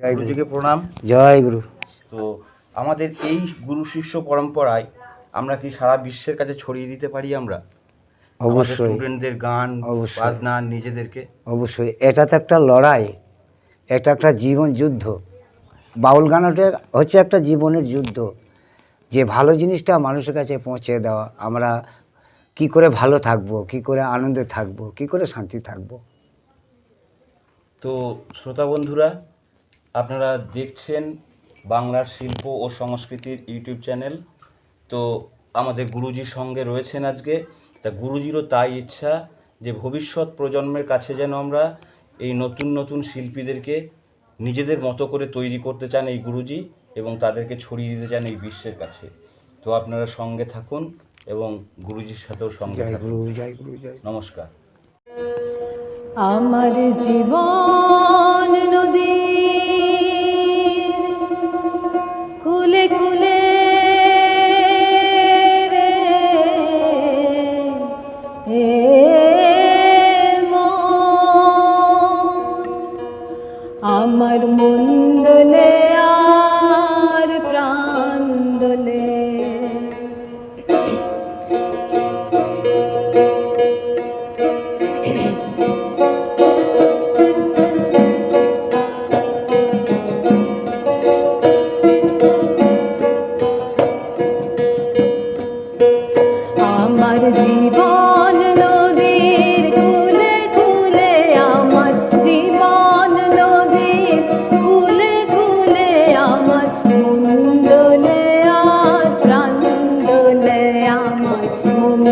জয় গুরুজিকে প্রণাম। জয় গুরু। তো আমাদের এই গুরু শিষ্য পরম্পরায় আমরা কি সারা বিশ্বের কাছে ছড়িয়ে দিতে পারি আমরা? অবশ্যই। স্টুডেন্টদের গান অবশ্যই। বাজনা নিজেদেরকে? অবশ্যই। এটা তো একটা লড়াই। এটা একটা জীবন যুদ্ধ। বাউল গানটা হচ্ছে একটা জীবনের যুদ্ধ। যে ভালো জিনিসটা মানুষের কাছে পৌঁছে দেওয়া আমরা কি করে ভালো থাকব কি করে আনন্দে থাকব কি করে শান্তি থাকব। তো শ্রোতা বন্ধুরা আপনারা দেখছেন বাংলার শিল্প ও সংস্কৃতির ইউটিউব চ্যানেল। তো আমাদের গুরুজির সঙ্গে রয়েছেন আজকে। তা গুরুজিরও তাই ইচ্ছা যে ভবিষ্যৎ প্রজন্মের কাছে যেন আমরা এই নতুন নতুন শিল্পীদেরকে নিজেদের মতো করে তৈরি করতে চান এই গুরুজি এবং তাদেরকে ছড়িয়ে দিতে চান এই বিশ্বের কাছে। তো আপনারা সঙ্গে থাকুন এবং গুরুজির সাথেও সঙ্গে জয় থাকুন। গুরু জয় গুরু জয় নমস্কার। আমার জীবন নদী কুলে কুলে। আমার মন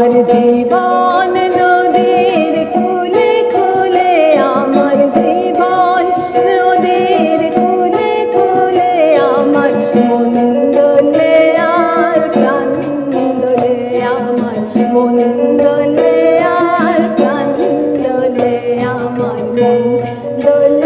আমার জীবন নদীর কুলে কুলে, আমার জীবন নদীর কুলে কুলে, আমার মন দোলে আর প্রাণ আমার মন আর প্রাণ আমার মন